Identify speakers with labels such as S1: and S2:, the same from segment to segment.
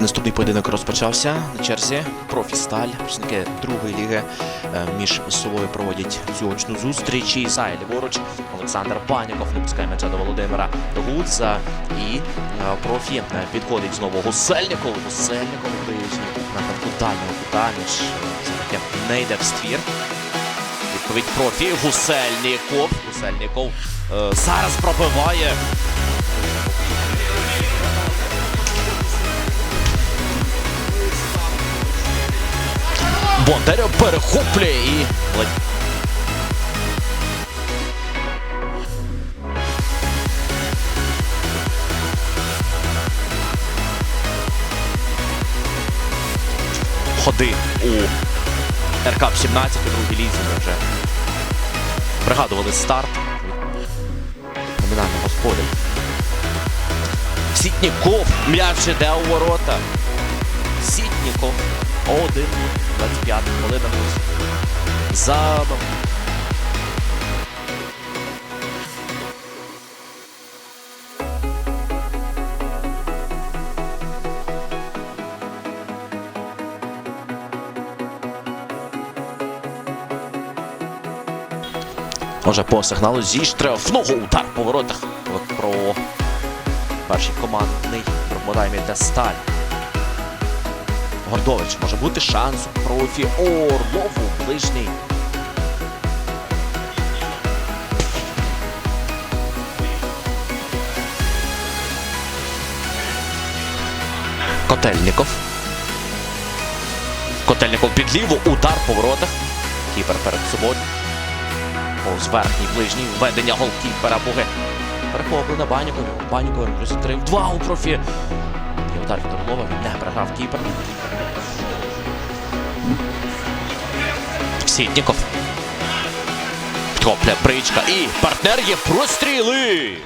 S1: Наступний поєдинок розпочався на черзі. Профісталь, представники другої ліги е, між собою проводять цю очну зустріч. І Сай ліворуч Олександр Паніков не пускає м'яча до Володимира Гуца. І е, профі е, підходить знову Гусельников. Гусельников напрямку дальнього кута, між все-таки не йде в ствір. Відповідь профі Гусельников. Е, зараз пробиває. Бондаря перехоплює і ходи у РК 17 у другій лізі ми вже пригадували старт номінального господаря. Сітніков м'яч іде у ворота. Сітніков 1 25 хвилина. Забав. Може по сигналу зі штрафного удар по воротах. Про перший командний пробудаємо йде сталь. Гордович може бути шанс у профі Орлову ближній. Котельников. Котельников під ліву. Удар по воротах. Кіпер перед собою. Повз верхній ближній введення голкіпера Буги. Перехоплена Банікові. Банікові плюс 3 в 2 у профі. Удар від він не програв кіпер. Сітніков. Підхопля бричка і партнер є простріли.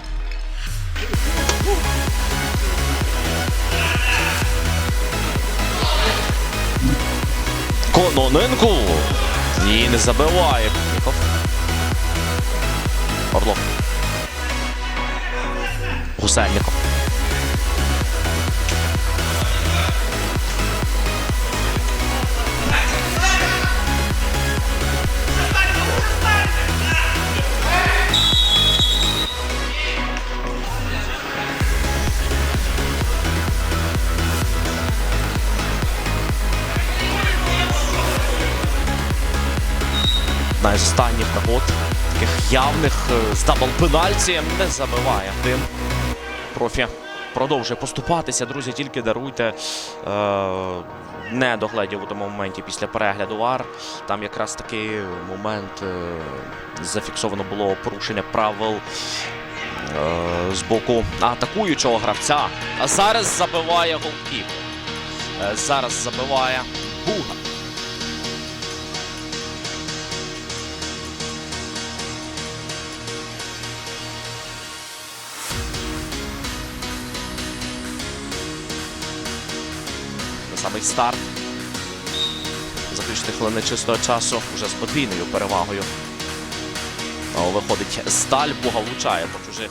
S1: Кононенко. І не забиває. Орлов. Гусельников. Одна із останніх нагод, таких явних е, з дабл пенальті не забиває. Тим профі продовжує поступатися. Друзі, тільки даруйте. Е, не догледів у тому моменті після перегляду ВАР. Там якраз такий момент е, зафіксовано було порушення правил е, з боку атакуючого гравця. А зараз забиває голкіп. Е, зараз забиває Буга. Самий старт. Заключити хвилини чистого часу вже з подвійною перевагою. Виходить сталь, Буга влучає по чужих